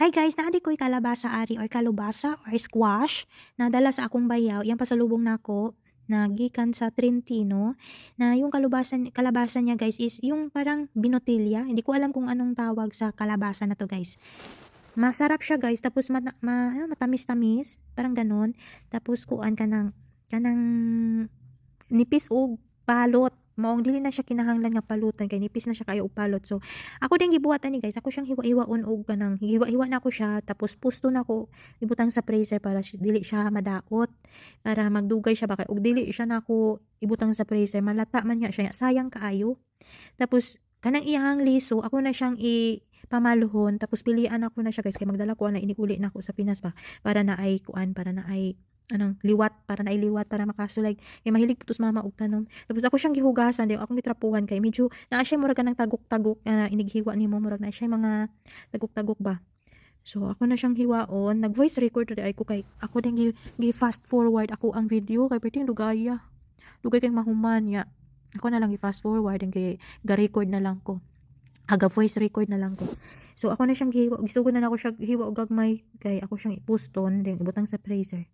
Hi guys, naadi ko'y kalabasa ari or kalubasa or squash nadala sa akong bayaw. Yang pasalubong nako na gikan sa Trentino na yung kalubasan kalabasa niya guys is yung parang binotilya. Hindi ko alam kung anong tawag sa kalabasa na to guys. Masarap siya guys tapos mata, ma, ano, matamis-tamis, parang ganon. Tapos kuan ka ng kanang nipis og palot. Maong dili na siya kinahanglan nga palutan kay nipis na siya kayo og palot. So ako din gibuhatan ni guys. Ako siyang hiwa-hiwaon og kanang hiwa-hiwa na ako siya tapos pusto na ako ibutang sa freezer para dili siya madaot para magdugay siya baka og dili siya nako ibutang sa freezer malata man niya siya sayang kaayo. Tapos kanang iyang liso ako na siyang i pamaluhon tapos pilian ako na siya guys kay magdala ko na inikuli na ako sa Pinas pa para na ay kuan para na ay anong liwat para na ay liwat para makasulay kay mahilig putos mama og tanom tapos ako siyang gihugasan di akong gitrapuhan kay medyo naa siya murag kanang tagok-tagok nga inighiwa nimo murag na siya mga tagok-tagok ba So ako na siyang hiwaon, nag voice record na ay ko kay ako din gi, gi fast forward ako ang video kay perting dugaya. Dugay kay mahuman ya. Ako na lang gi fast forward and kay ga record na lang ko. Aga voice record na lang ko. So ako na siyang gihiwa, gisugod na ako siya hiwa og gagmay kay ako siyang ipuston then ibutang sa freezer.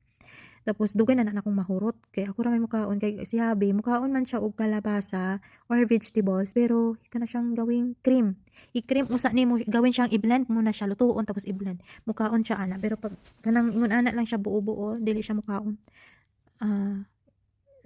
Tapos dugay na na akong mahurot kay ako ra may mukaon kay si Habi mukaon man siya og kalabasa or vegetables pero kana siyang gawing cream. I-cream usa nimo gawin siyang i-blend muna siya lutuon tapos i-blend. Mukaon siya ana pero pag kanang ingon ana lang siya buo-buo dili siya mukaon. Ah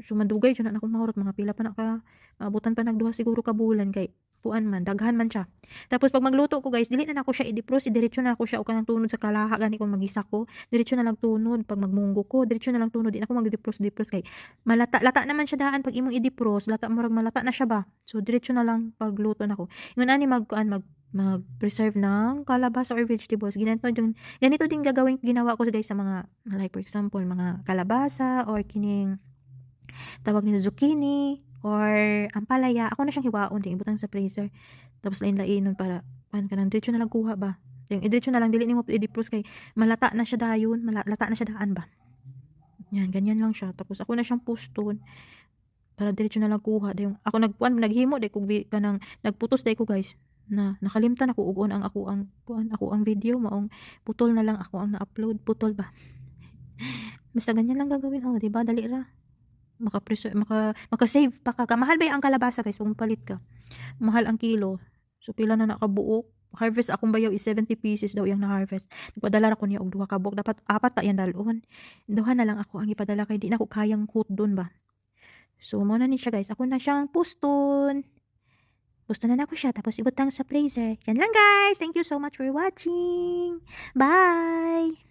so madugay jud na akong mahurot mga pila pa na ka maabutan pa nagduha siguro ka bulan kay kuan man daghan man siya. Tapos pag magluto ko guys dili na nako siya i-defrost diretso na ako siya o kanang tunod sa kalaha gani kung magisa ko. Diretso na lang tunod pag magmunggo ko diretso na lang tunod di na ako mag-defrost defrost. Kay malata lata naman siya daan pag imong i-defrost lata murag malata na siya ba? So diretso na lang pagluto nako ingon ani mag kuan mag mag-preserve ng kalabasa or vegetables ganito din ganito din gagawin ginawa ko guys sa mga like for example mga kalabasa or kining tawag nila zucchini or ampalaya ako na siyang hiwaon din ibutang sa freezer. Tapos lain-lainon para kuan ka nang diretso na lang kuha ba? Yung diretso na lang dili nimo i-defrost kay malata na siya dayon malata na siya daan ba? Yan ganyan lang siya. Tapos ako na siyang puston para diretso na lang kuha. Dayon ako nagkuan naghimo day kog kanang nagputos day ko guys na nakalimtan ako ugon ang ako ang kuan ako ang video maong putol na lang ako ang na-upload. Putol ba? Basta ganyan lang gagawin. Oh di ba? Dali ra maka maka maka-save pa ka mahal ba ang kalabasa guys? Kung palit ka. Mahal ang kilo. So pila na nakabuok harvest akong bayaw is 70 pieces daw yung na-harvest. Nagpadala ko niya og duha ka buok dapat apat ta yan dalon duha na lang ako ang ipadala kay di na ako kayang hut doon ba. So mo na ni siya guys. Ako na siyang puston. Puston na na ako siya tapos ibutang sa freezer. Yan lang guys. Thank you so much for watching. Bye